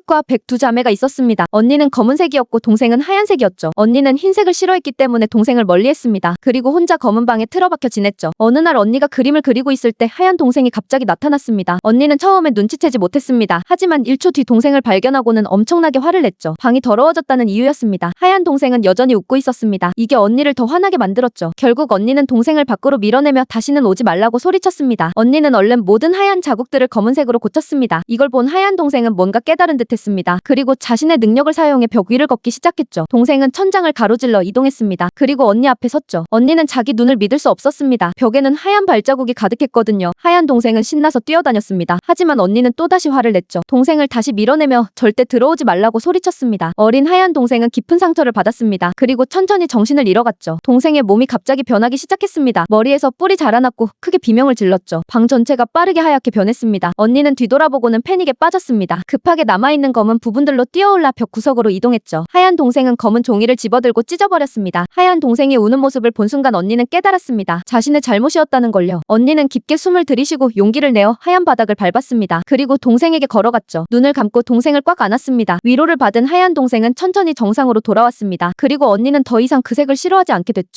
핑크과 백 두 자매가 있었습니다. 언니는 검은색이었고 동생은 하얀색이었죠. 언니는 흰색을 싫어했기 때문에 동생을 멀리했습니다. 그리고 혼자 검은 방에 틀어박혀 지냈죠. 어느 날 언니가 그림을 그리고 있을 때 하얀 동생이 갑자기 나타났습니다. 언니는 처음에 눈치채지 못했습니다. 하지만 1초 뒤 동생을 발견하고는 엄청나게 화를 냈죠. 방이 더러워졌다는 이유였습니다. 하얀 동생은 여전히 웃고 있었습니다. 이게 언니를 더 화나게 만들었죠. 결국 언니는 동생을 밖으로 밀어내며 다시는 오지 말라고 소리쳤습니다. 언니는 얼른 모든 하얀 자국들을 검은색으로 고쳤습니다. 이걸 본 하얀 동생은 뭔가 깨달은 듯 했습니다. 그리고 자신의 능력을 사용해 벽 위를 걷기 시작했죠. 동생은 천장을 가로질러 이동했습니다. 그리고 언니 앞에 섰죠. 언니는 자기 눈을 믿을 수 없었습니다. 벽에는 하얀 발자국이 가득했거든요. 하얀 동생은 신나서 뛰어다녔습니다. 하지만 언니는 또다시 화를 냈죠. 동생을 다시 밀어내며 절대 들어오지 말라고 소리쳤습니다. 어린 하얀 동생은 깊은 상처를 받았습니다. 그리고 천천히 정신을 잃어갔죠. 동생의 몸이 갑자기 변하기 시작했습니다. 머리에서 뿔이 자라났고 크게 비명을 질렀죠. 방 전체가 빠르게 하얗게 변했습니다. 언니는 뒤돌아보고는 패닉에 빠졌습니다. 급하게 남아 있는 검은 부분들로 뛰어올라 벽 구석으로 이동했죠. 하얀 동생은 검은 종이를 집어들고 찢어버렸습니다. 하얀 동생이 우는 모습을 본 순간 언니는 깨달았습니다. 자신의 잘못이었다는 걸요. 언니는 깊게 숨을 들이쉬고 용기를 내어 하얀 바닥을 밟았습니다. 그리고 동생에게 걸어갔죠. 눈을 감고 동생을 꽉 안았습니다. 위로를 받은 하얀 동생은 천천히 정상으로 돌아왔습니다. 그리고 언니는 더 이상 그 색을 싫어하지 않게 됐죠.